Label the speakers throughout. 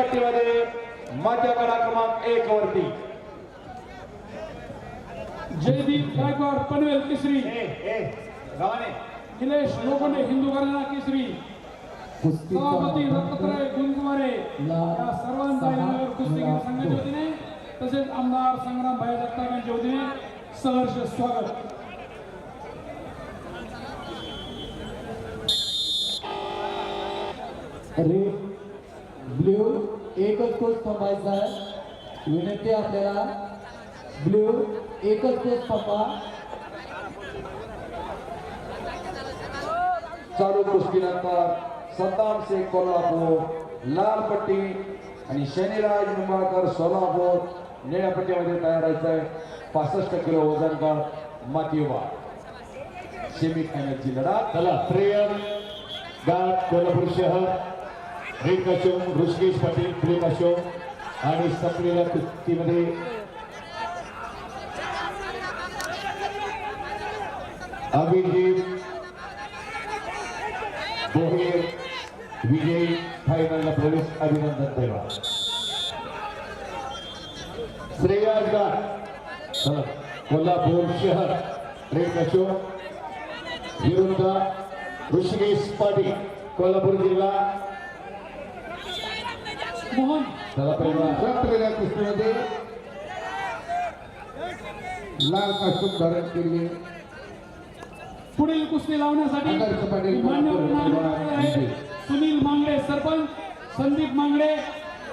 Speaker 1: पट्टीमध्ये मध्य कडा क्रमांक एक वरती.
Speaker 2: जयदीप गायकवाड पनवेल केसरी. निलेश लोखंडे हिंदू घराणा केसरी. सभापती दत्तात्रय गुंजवारे या सर्वांचा यावर कुस्तीगीर संघाच्या वतीने तसेच आमदार संग्राम भाई जगताप यांच्या वतीने सहर्ष स्वागत.
Speaker 3: रेड ब्ल्यू एकच कोच थांबायचा आहे. विनंती आपल्याला. ब्ल्यू एकच कोच थांबा.
Speaker 1: चालू कुस्तीनंतर सद्दाम शेख कोल्हापूर लाल पट्टी आणि शनिराज निंबाळकर सोलापूर निळ्या पट्टीमध्ये तयार व्हायचं आहे पासष्ट किलो वजन गट मातीवा सेमी फायनलची लढत
Speaker 4: चला प्रेयर गाठ कोल्हापूर शहर. रेड कशोम ऋषिकेश पाटील प्रेम अशोक आणि संपलेल्या कुस्तीमध्ये अभिजित बोहेर विजय फायनलला प्रवेश अभिनंदन देवा. श्रेयास कोल्हापूर शहर रेड अशोक विरुद्ध ऋषिकेश पाटील कोल्हापूर जिल्हा
Speaker 2: मोहन
Speaker 4: चला पहिला. कुस्तीमध्ये लाल कास्टूम धारण केले.
Speaker 2: पुढील कुस्ती लावण्यासाठी. सुनील मांगडे सरपंच संदीप मांगडे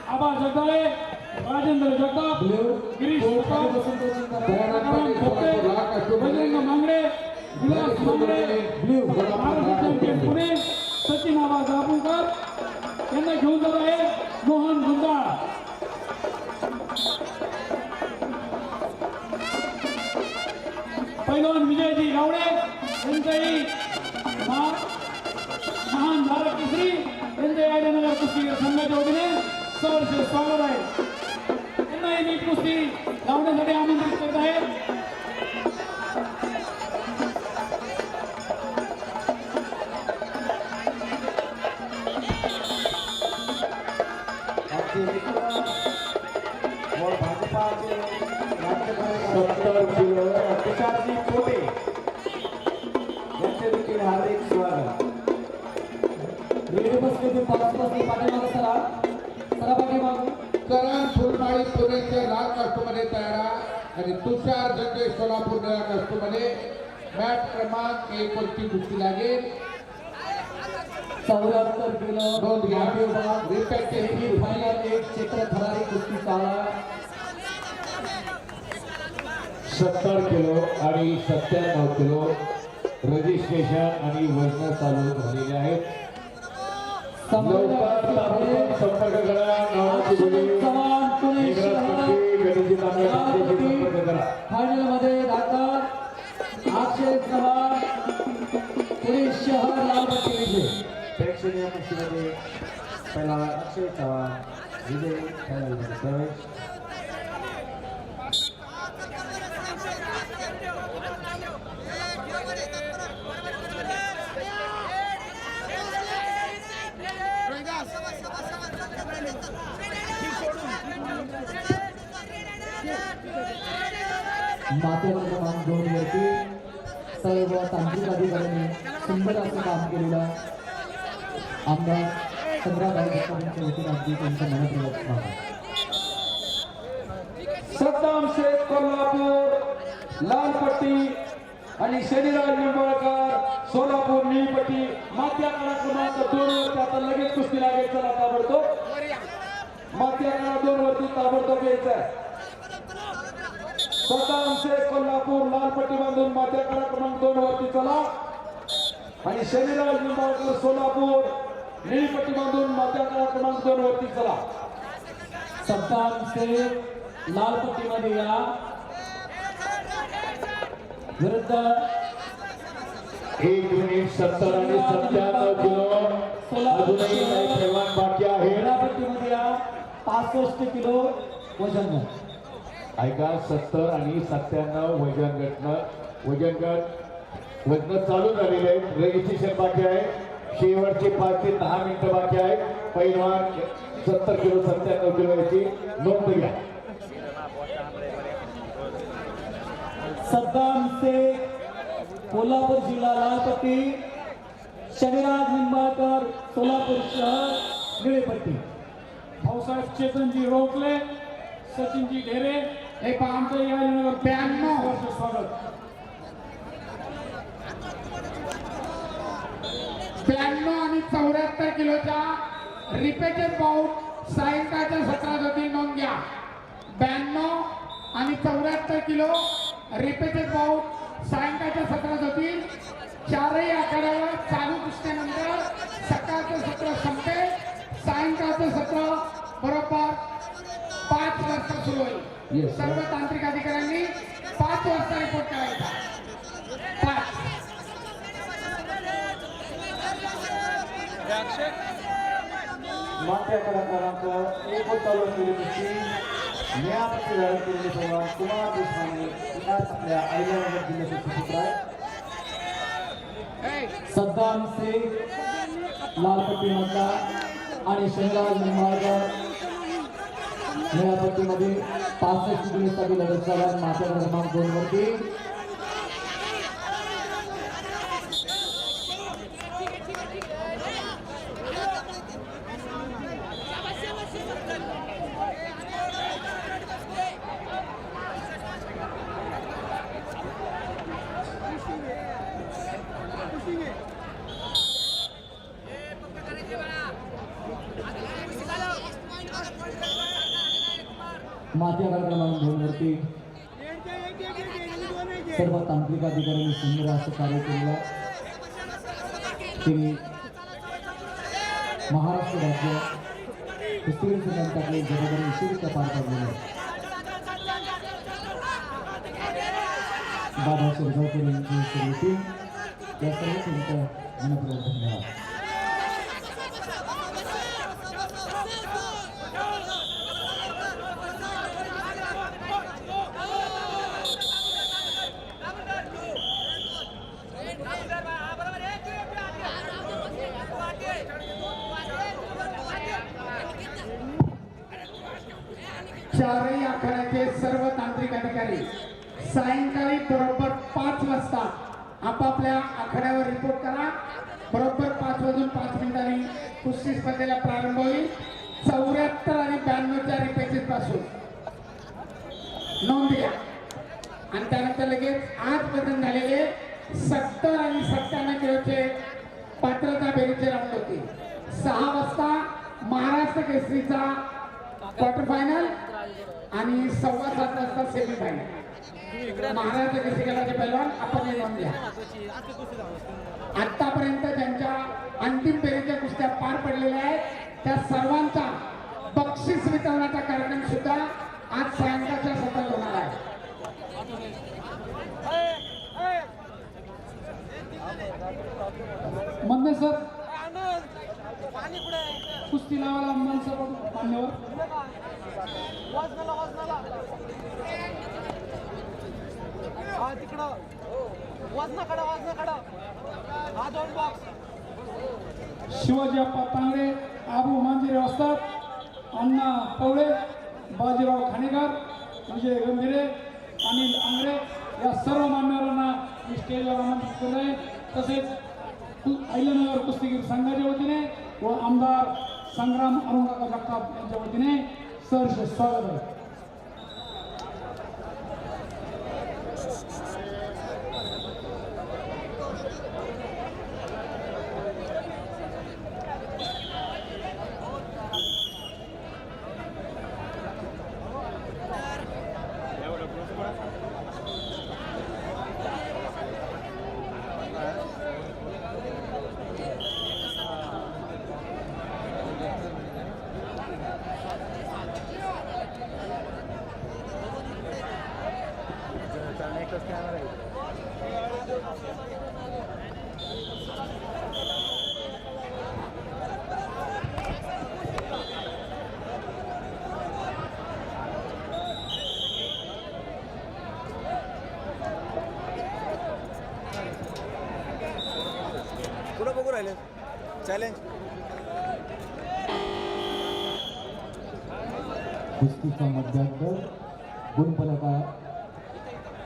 Speaker 2: आबा जगदाळे राजेंद्र जगताप गिरीश बजरंग मांगडे विलास मांगडे पुणे सचिन आबा दाभोळकर यांना घेऊन जात आहे मोहन गुंजाळ पैलवान विजयजी गावडे यांचंही महान भारत केसरी यांचे आयडनगर कुस्तीगीर संघाच्या वतीने सहर्ष स्वागत आहे. त्यांनाही नीट कुस्ती लावण्यासाठी आमंत्रित करत आहे.
Speaker 3: रेडी बसले ते पाच बसले पाठीमागे सरा. सरा पाठीमागे.
Speaker 4: करण फुलमाळी पुणेचे लाल कास्टूमध्ये तयार आहे. आणि तुषार जंगे सोलापूर निळ्या मॅच क्रमांक एक वरती कुस्ती लागेल.
Speaker 3: चौऱ्याहत्तर किलो.
Speaker 4: नोंद घ्या.
Speaker 3: सेमी फायनल एक क्षेत्र थरारी कुस्ती चालला
Speaker 4: सत्तर किलो आणि सत्त्याण्णव किलो रजिस्ट्रेशन आणि वजन चालू झालेले आहेत. संपर्क करा नावाची
Speaker 3: फायनलमध्ये दाखल अक्षय चव्हाण पुणे शहर लालपट्टी विजय
Speaker 1: प्रेक्षणीय कुस्तीमध्ये पहिला अक्षय चव्हाण विजय फायनलमध्ये प्रवेश
Speaker 3: मातेवर क्रमांक दोन वरती सर्व तांत्रिक अधिकाऱ्यांनी सुंदर असं काम केलेलं आमदार चंद्राबाई जगताप यांच्या वतीने अगदी त्यांच्या मनात
Speaker 1: सद्दाम शेख कोल्हापूर लाल पट्टी आणि शनिराज निंबाळकर सोलापूर निळपट्टी मात्या काळा क्रमांक दोन वरती आता लगेच कुस्ती लागेल. चला ताबडतोब. मात्या काळा दोन वरती ताबडतोब यायचं सद्दाम शेख कोल्हापूर लाल पट्टी बांधून काळा क्रमांक दोन वरती चला. आणि शनिराज निंबाळकर सोलापूर निळपट्टी बांधून काळा क्रमांक दोन वरती चला.
Speaker 3: सत्ताम से लाल पट्टीमध्ये या. विरुद्ध
Speaker 4: एक मिनिट सत्तर आणि सत्त्याण्णव किलो. अजूनही काही बाकी आहे.
Speaker 3: पासष्ट किलो वजन.
Speaker 4: ऐका सत्तर आणि सत्त्याण्णव वजन गटनं वजन गट वजन चालू झालेले आहेत. रजिस्ट्रेशन बाकी आहे.
Speaker 5: शेवटचे पाच ते दहा मिनिटं बाकी आहेत. पैलवान सत्तर किलो सत्त्याण्णव किलो याची नोंद घ्या.
Speaker 3: सद्दाम शेख कोल्हापूर जिल्हा लालपट्टी शनिराज निंबाळकर सोलापूर शहर निळेपट्टी.
Speaker 2: भाऊसाहेब चेतनजी रोकले सचिनजी ढेरे एक आमचं या
Speaker 6: ब्याण्णव.
Speaker 2: वर्ष स्वागत.
Speaker 6: ब्याण्णव आणि चौऱ्याहत्तर किलोच्या रिपेटेड बाउट सायंकाळच्या सत्रासाठी नोंद घ्या. ब्याण्णव आणि चौऱ्याहत्तर किलो रिपेटेड बाउट सायंकाळच्या सत्रात होती चारही आठवड्यावर चालू कुस्त्यानंतर सकाळचं सत्र संपेल. सायंकाळचं सत्र बरोबर पाच वाजता सुरू होईल. सर्व तांत्रिक अधिकाऱ्यांनी पाच वाजता रिपोर्ट करायचा. पाच.
Speaker 5: माथ्या कलाकारांचं एक चालू असलेली कुस्ती न्यायापती धारण केलेले पैलवान कुमार देशपांडे विकास आपल्या अहिल्यानगर जिल्ह्याचे सुपुत्र आहे
Speaker 3: सद्दाम शेख लालपट्टी मधला आणि शनिराज निंबाळकर निळापट्टीमध्ये पासष्ट किलोसाठी लढत झाला माथ्या क्रमांक दोन माती माथ्या क्रमांक दोन वरती सर्व तांत्रिक अधिकाऱ्यांनी सुंदर असं कार्य केलेलं तिने महाराष्ट्र राज्य कुस्तीगीर संघांच्याकडे जबाबदारी विशेषतः पार पाडलेली आहे. दादा शिरगावकर यांची सर्व टीम या सर्व तुमचं मनपूर्वक धन्यवाद
Speaker 6: चारही आखाड्याचे सर्व तांत्रिक अधिकारी सायंकाळी बरोबर पाच वाजता आपापल्या आखाड्यावर रिपोर्ट करा. बरोबर पाच वाजून पाच मिनिटांनी कुस्ती स्पर्धेला प्रारंभ होईल. चौऱ्याहत्तर आणि ब्याण्णवच्या रिपेचेस पासून. नोंद घ्या. आणि त्यानंतर लगेच आज बदल झालेले सत्तर आणि सत्त्याण्णव किलोचे पात्रता बेरीजचे राऊंड होते सहा वाजता महाराष्ट्र केसरीचा क्वार्टर फायनल आणि सव्वा सात वाजता सेमी फायनल महाराष्ट्र केसरी गटाचे पैलवान आपण निर्माण घ्या. आतापर्यंत ज्यांच्या अंतिम फेरीच्या कुस्त्या पार पडलेल्या आहेत त्या सर्वांचा बक्षीस वितरणाचा कार्यक्रम सुद्धा आज सायंकाळच्या सत्रात होणार आहे
Speaker 2: म्हणणे सर कुस्ती लावायला माणसं मान्यवर
Speaker 7: हा तिकडं वाजनाकडं वाजनाकडं हा दोन बॉक्स
Speaker 2: शिवाजी अप्पा तांगडे आबू मांजिरे वस्तात अण्णा पवळे बाजीराव खाणेकर विजय गंभीरे अनिल आंगडे या सर्व मान्यवरांना मी स्टेजवर आमंत्रित केलं आहे तसेच कु- अहिल्यानगर कुस्तीगीर संघाच्या वतीने व आमदार संग्राम अरुणकाका जगताप यांच्या वतीने सहर्ष स्वागत आहे. कुठं बघू राहिले?
Speaker 3: चॅलेंज कुस्तीचा मध्यांतर गुणफलका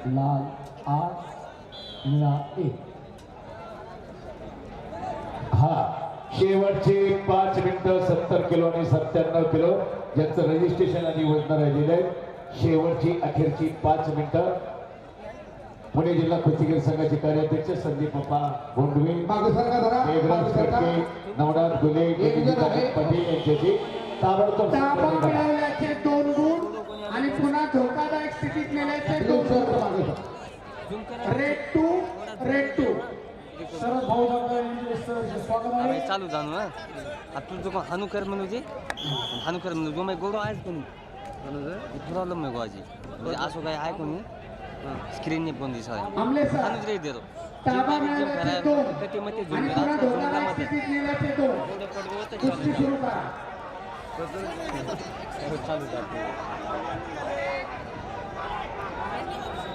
Speaker 3: लाल आठ निळा एक.
Speaker 4: हा शेवटचे पाच मिनिटं सत्तर किलो आणि सत्त्याण्णव किलो ज्यांचं रजिस्ट्रेशन आणि वजन राहिलेलं आहे. शेवटची अखेरची पाच मिनिटं. पुणे जिल्हा कुस्तीगीर संघाचे कार्याध्यक्ष संदीप पप्पा गोंडवे मेघराज. खडके नवनाथ गुले. पाटील यांच्याशी. ताबडतोब
Speaker 6: धोकादायक स्थितीत दोन गुण red two red two
Speaker 5: Sharad Bhau स्वागत आहे.
Speaker 8: चालू जाणू हा. आता तुझं हानुकर म्हणू ते हानुकर म्हणू जो गोडो आहेच कोणी प्रॉब्लेम आहे गोवाची म्हणजे असं काय आहे कोणी? स्क्रीनने पण दिसत
Speaker 6: आमले सर
Speaker 8: हानूच रेट देतो
Speaker 6: ताबा मिळवल्याचे दोन.
Speaker 8: कटी मध्ये
Speaker 6: आणि पुन्हा धोकादायक स्थितीत नेल्याचे दोन. कुस्ती सुरू करा.
Speaker 8: चालू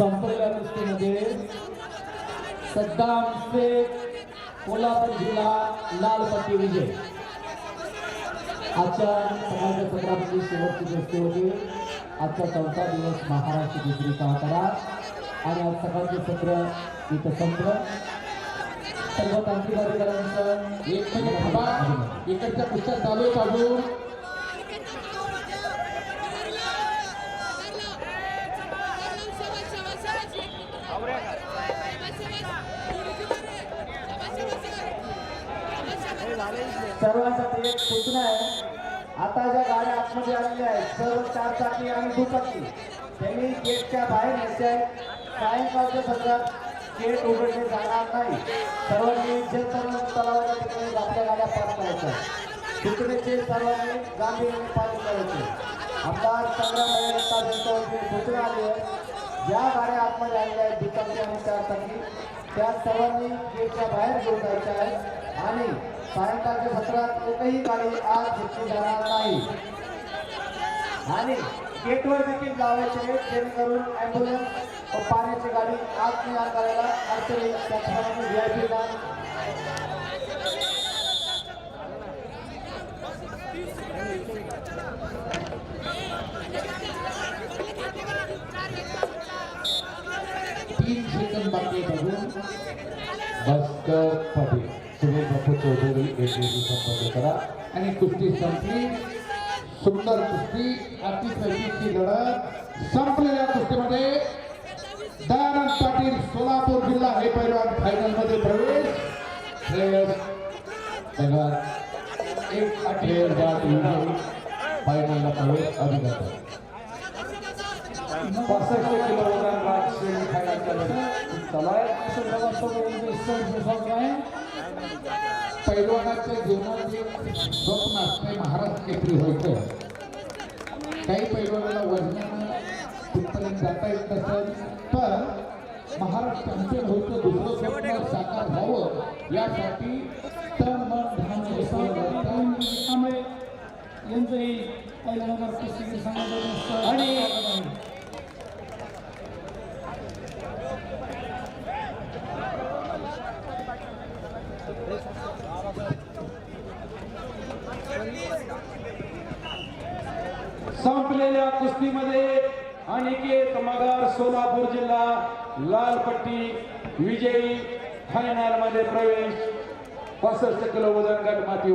Speaker 3: संपलेल्या कुस्तीमध्ये सद्दाम शेख कोल्हापूर जिल्हा लाल पट्टी विजय. आजच्या सकाळच्या सत्रामध्ये शेवटची कुस्ती होती. आजचा चौथा दिवस महाराष्ट्र दुसरी करा आणि आज सकाळचे सत्र इथं संपलं सर्व तांत्रिक अधिकाऱ्यांचं
Speaker 6: एक म्हणजे थांबा इकडच्या कुस्त्या चालू आहेत
Speaker 5: सर्वांसाठी एक सूचना आहे. आता ज्या गाड्या आतमध्ये आलेल्या आहेत सर्व चार चाकी आणि दुचाकी त्यांनी गेटच्या बाहेर यायचे आहेत. सायंकाळच्या सत्रात गेट उघडले जाणार नाही. सर्वांनी जलतरण तलावाच्या ठिकाणी आपल्या गाड्या पार करायच्या सूचनेचे सर्वांनी गांभीर्याने पालन करायचे आमदार संग्राम यांच्यावरती सूचना आली आहे. ज्या गाड्या आतमध्ये आलेल्या आहेत दुचाकी आणि चार चाकी त्या सर्वांनी गेटच्या बाहेर घेऊन जायच्या आहेत. आणि सायंकाळच्या सत्रात एकही गाडी आज घेतली जाणार नाही. आणि गेटवर देखील लावायचे जेणेकरून ॲम्ब्युलन्स व पाण्याची गाडी आत ने करायला अडचणी येईल त्याप्रमाणे व्ही आय
Speaker 3: तीन सेकंद बाकी बघून. अजून
Speaker 4: भास्कर पाटील. सुनील बापू चौधरी यांच्याशी संपर्क करा
Speaker 6: आणि कुस्ती संपली सुंदर कुस्ती अतिशयची लढत संपलेल्या कुस्तीमध्ये दयानंद पाटील सोलापूर जिल्हा हे पैलवान फायनलमध्ये प्रवेश
Speaker 4: श्रेयस जगात एक अटेर जात विजयी फायनलला प्रवेश अधिकारी
Speaker 5: पासष्ट किलो वजन राज श्रेणी फायनलचा लढत चालू आहे पैलवानाचे स्वागत
Speaker 6: स्वप्न असते महाराष्ट्र केसरी व्हायचं. काही पैलवानाला वजनानं तिथपर्यंत जाता येत नसेल पण महाराष्ट्र चॅम्पियन व्हायचं दुसरं स्वप्न साकार व्हावं यासाठी तन मन धन
Speaker 5: यांचंही पहिल्यांदा कुस्तीगीर
Speaker 4: आणि-
Speaker 5: स्वागत आहे. संपलेल्या कुस्तीमध्ये अनिकेत मगर सोलापूर जिल्हा लाल पट्टी विजयी फायनलमध्ये प्रवेश. पासष्ट किलो वजन गट माती